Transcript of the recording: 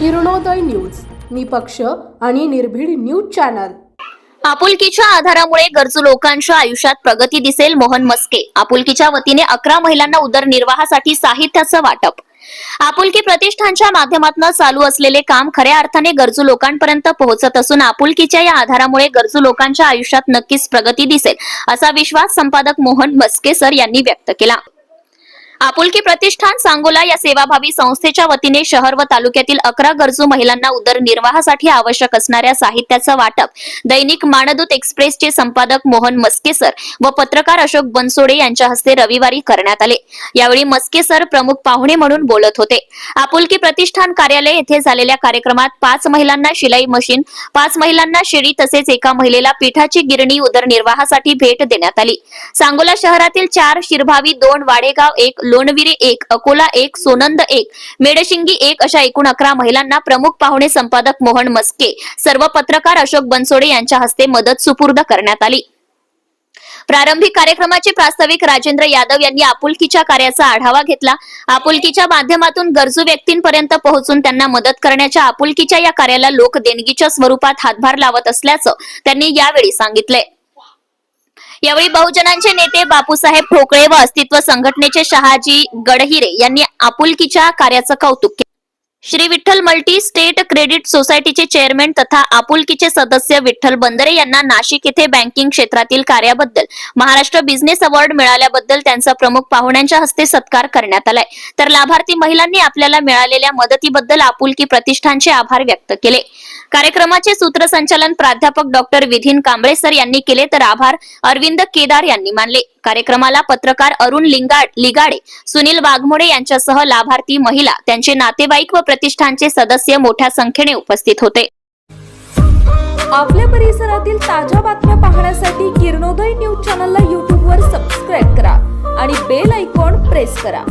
Kiranoday news. निपक्ष आणि निर्भीड न्यूज चॅनल. आपुलकीच्या आधारामुळे गरजू लोकांच्या आयुष्यात प्रगती दिसेल मोहन मस्के. आपुलकीच्या वतीने अकरा महिलांना उदरनिर्वाहासाठी साहित्याचं वाटप. आपुलकी प्रतिष्ठानच्या माध्यमातून चालू असलेले काम खऱ्या अर्थाने गरजू लोकांपर्यंत पोहोचत असून आपुलकीच्या या आधारामुळे गरजू लोकांच्या आयुष्यात नक्कीच प्रगती दिसेल असा विश्वास संपादक मोहन मस्के सर यांनी व्यक्त केला. आपुलकी प्रतिष्ठान सांगोला या सेवाभावी संस्थेच्या वतीने शहर व तालुक्यातील अकरा गरजू महिलांना उदरनिर्वाहासाठी आवश्यक असणाऱ्या साहित्याचं वाटप. दैनिक मानदूत एक्सप्रेसचे संपादक मोहन मस्केसर व पत्रकार अशोक बनसोडे यांच्या हस्ते रविवारी करण्यात आले. यावेळी मस्केसर प्रमुख पाहुणे म्हणून बोलत होते. आपुलकी प्रतिष्ठान कार्यालय येथे झालेल्या कार्यक्रमात पाच महिलांना शिलाई मशीन पाच महिलांना शिडी तसेच एका महिलेला पिठाची गिरणी उदरनिर्वाहासाठी भेट देण्यात आली. सांगोला शहरातील चार शिरभावी दोन वाडेगाव एक लोणविरे एक अकोला एक सोनंद एक मेडशिंगी एक अशा एकूण अकरा महिलांना प्रमुख पाहुणे संपादक मोहन मस्के सर्व पत्रकार अशोक बनसोडे यांच्या हस्ते मदत सुपूर्द करण्यात आली. प्रारंभिक कार्यक्रमाचे प्रास्ताविक राजेंद्र यादव यांनी आपुलकीच्या कार्याचा आढावा घेतला. आपुलकीच्या माध्यमातून गरजू व्यक्तींपर्यंत पोहोचून त्यांना मदत करण्याच्या आपुलकीच्या या कार्याला लोक देणगीच्या स्वरूपात हातभार लावत असल्याचं त्यांनी यावेळी सांगितलं यावेळी बहुजनांचे नेते बापूसाहेब ठोकळे व अस्तित्व संघटनेचे शहाजी गडहिरे यांनी आपुलकीच्या कार्याचं कौतुक केलं. Shri Vitthal multi state credit सोसायटीचे चेअरमॅन तथा आपुलकीचे सदस्य विठ्ठल बंदरे यांना नाशिक येथे बँकिंग क्षेत्रातील कार्याबद्दल महाराष्ट्र बिझनेस अवॉर्ड मिळाल्याबद्दल त्यांचा प्रमुख पाहुण्यांच्या हस्ते सत्कार करण्यात आलाय. तर लाभार्थी महिलांनी आपल्याला मिळालेल्या मदतीबद्दल आपुलकी प्रतिष्ठानचे आभार व्यक्त केले. कार्यक्रमाचे सूत्रसंचालन प्राध्यापक डॉक्टर विधीन कांबळे सर यांनी केले तर आभार अरविंद केदार यांनी मानले. कार्यक्रमाला पत्रकार अरुण लिंगाड लिगाडे सुनील वाघमोडे यांच्यासह लाभार्थी महिला त्यांचे नातेवाईक व प्रतिष्ठानचे सदस्य मोठ्या संख्येने उपस्थित होते. आपल्या परिसरातील ताज्या बातम्या पाहण्यासाठी किरणोदय न्यूज चॅनलला यूट्यूबवर सबस्क्राईब करा आणि बेल ऐकॉन प्रेस करा.